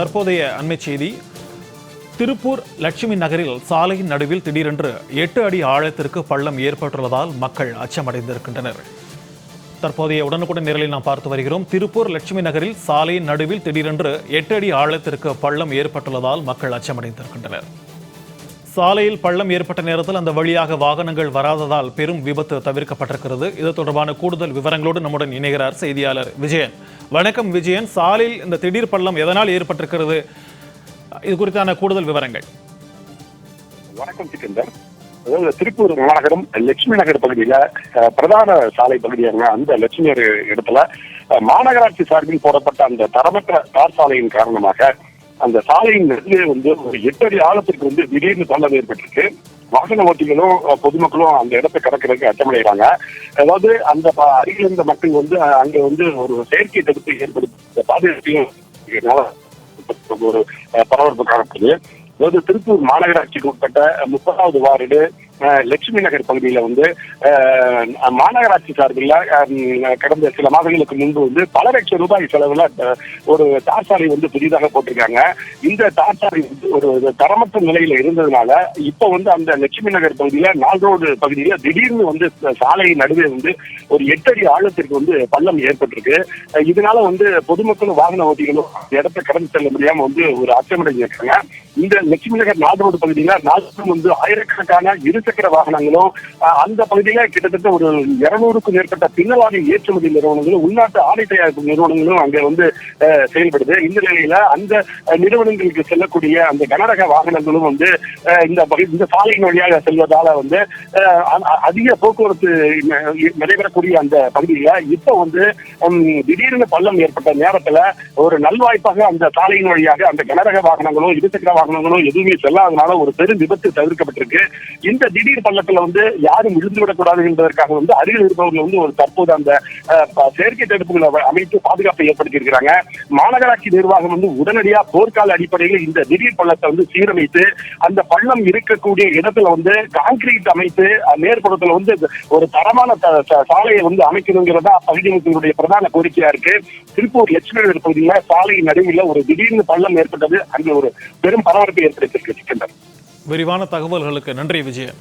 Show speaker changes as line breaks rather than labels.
தற்போதைய அண்மை செய்தி. திருப்பூர் லட்சுமி நகரில் சாலையின் நடுவில் திடீரென்று எட்டு அடி ஆழத்திற்கு பள்ளம் ஏற்பட்டுள்ளதால் மக்கள் அச்சமடைந்திருக்கின்றனர். தற்போதைய உடனுக்குடன் நிரலில் நாம் பார்த்து வருகிறோம். திருப்பூர் லட்சுமி நகரில் சாலையின் நடுவில் திடீரென்று எட்டு அடி ஆழத்திற்கு பள்ளம் ஏற்பட்டுள்ளதால் மக்கள் அச்சமடைந்திருக்கின்றனர். சாலையில் பள்ளம் ஏற்பட்ட நேரத்தில் அந்த வழியாக வாகனங்கள் வராததால் பெரும் விபத்து தவிர்க்கப்பட்டிருக்கிறது. இது தொடர்பான கூடுதல் விவரங்களோடு நம்முடன் இணைகிறார் செய்தியாளர் விஜயன். வணக்கம் விஜயன். சாலையில் இந்த திடீர் பள்ளம் எதனால் ஏற்பட்டிருக்கிறது? இது குறித்தான கூடுதல் விவரங்கள்.
வணக்கம் சிக்கந்தர். அதாவது திருப்பூர் மாநகரம் லட்சுமி நகர் பகுதியில பிரதான சாலை பகுதியாங்க அந்த லட்சுமி நகர் இடத்துல மாநகராட்சி சார்பில் போடப்பட்ட அந்த தரமற்ற தார் சாலையின் காரணமாக அந்த சாலையின் நடுவே வந்து ஒரு எட்டு அடி ஆழத்திற்கு வந்து திடீர்னு பள்ளம் ஏற்பட்டிருக்கு. வாகன ஓட்டிகளும் பொதுமக்களும் அந்த இடத்தை கடக்கிறதுக்கு அச்சமடைகிறாங்க அதாவது அந்த அருகில் இருந்த மக்கள் வந்து அங்க வந்து ஒரு செயற்கை தடுப்பு ஏற்படுத்தி பாதுகாப்பையும் ஒரு பரபரப்பு காணப்படுது. அதாவது திருப்பூர் மாநகராட்சிக்கு உட்பட்ட முப்பதாவது வார்டு லட்சுமி நகர் பகுதியில வந்து மாநகராட்சி சார்பில் கடந்த சில மாதங்களுக்கு முன்பு வந்து பல லட்சம் ரூபாய் செலவுல ஒரு தார் சாலை வந்து புதிதாக போட்டிருக்காங்க. இந்த தார் சாலை வந்து ஒரு தரமற்ற நிலையில இருந்ததுனால இப்ப வந்து அந்த லட்சுமி நகர் பகுதியில நால் ரோடு பகுதியில திடீர்னு வந்து சாலை நடுவே வந்து ஒரு எட்டு அடி ஆழத்திற்கு வந்து பள்ளம் ஏற்பட்டிருக்கு. இதனால வந்து பொதுமக்களும் வாகன ஓட்டிகளும் அந்த இடத்தை கடந்து செல்ல முடியாம வந்து ஒரு அச்சமடைஞ்சிருக்காங்க. இந்த லட்சுமி நகர் நால் ரோடு பகுதியில நாளும் வந்து ஆயிரக்கணக்கான இருசக்கர இருசக்கர வாகனங்களும் அந்த பகுதியில கிட்டத்தட்ட ஒரு இருநூறுக்கும் மேற்பட்ட பின்னலாடி ஏற்றுமதி நிறுவனங்களும் உள்நாட்டு ஆடை தயாரிப்பு நிறுவனங்களும் அங்க வந்து செயல்படுது. இந்த நிலையில அந்த நிறுவனங்களுக்கு செல்லக்கூடிய அந்த கனரக வாகனங்களும் வந்து இந்த இந்த சாலையின் வழியாக செல்வதால வந்து அதிக போக்குவரத்து நடைபெறக்கூடிய அந்த பகுதியில இப்ப வந்து திடீர்னு பள்ளம் ஏற்பட்ட நேரத்துல ஒரு நல்வாய்ப்பாக அந்த சாலையின் வழியாக அந்த கனரக வாகனங்களும் இருசக்கர வாகனங்களும் எதுவுமே செல்லாதனால ஒரு பெரும் விபத்து தவிர்க்கப்பட்டிருக்கு. இந்த திடீர் பள்ளத்துல வந்து யாரும் விழுந்து விடக்கூடாது என்பதற்காக வந்து அருகில் இருப்பவர்கள் வந்து ஒரு தற்போது அந்த செயற்கை தடுப்புகளை அமைத்து பாதுகாப்பை ஏற்படுத்தி இருக்கிறாங்க மாநகராட்சி நிர்வாகம் வந்து உடனடியா போர்க்கால அடிப்படையில் இந்த திடீர் பள்ளத்தை வந்து சீரமைத்து அந்த பள்ளம் இருக்கக்கூடிய இடத்துல வந்து கான்கிரீட் அமைத்து அஹ், மேற்புறத்துல வந்து ஒரு தரமான சாலையை வந்து அமைக்கணுங்கிறதா பகுதி மக்களுடைய பிரதான கோரிக்கையா இருக்கு. திருப்பூர் லட்சுமி நகர் சாலையின் நடுவில் ஒரு திடீர்னு பள்ளம் ஏற்பட்டது. அங்கே ஒரு பெரும் பரபரப்பை ஏற்படுத்தியிருக்கு சிக்கந்தர்.
விரிவான தகவல்களுக்கு நன்றி விஜயன்.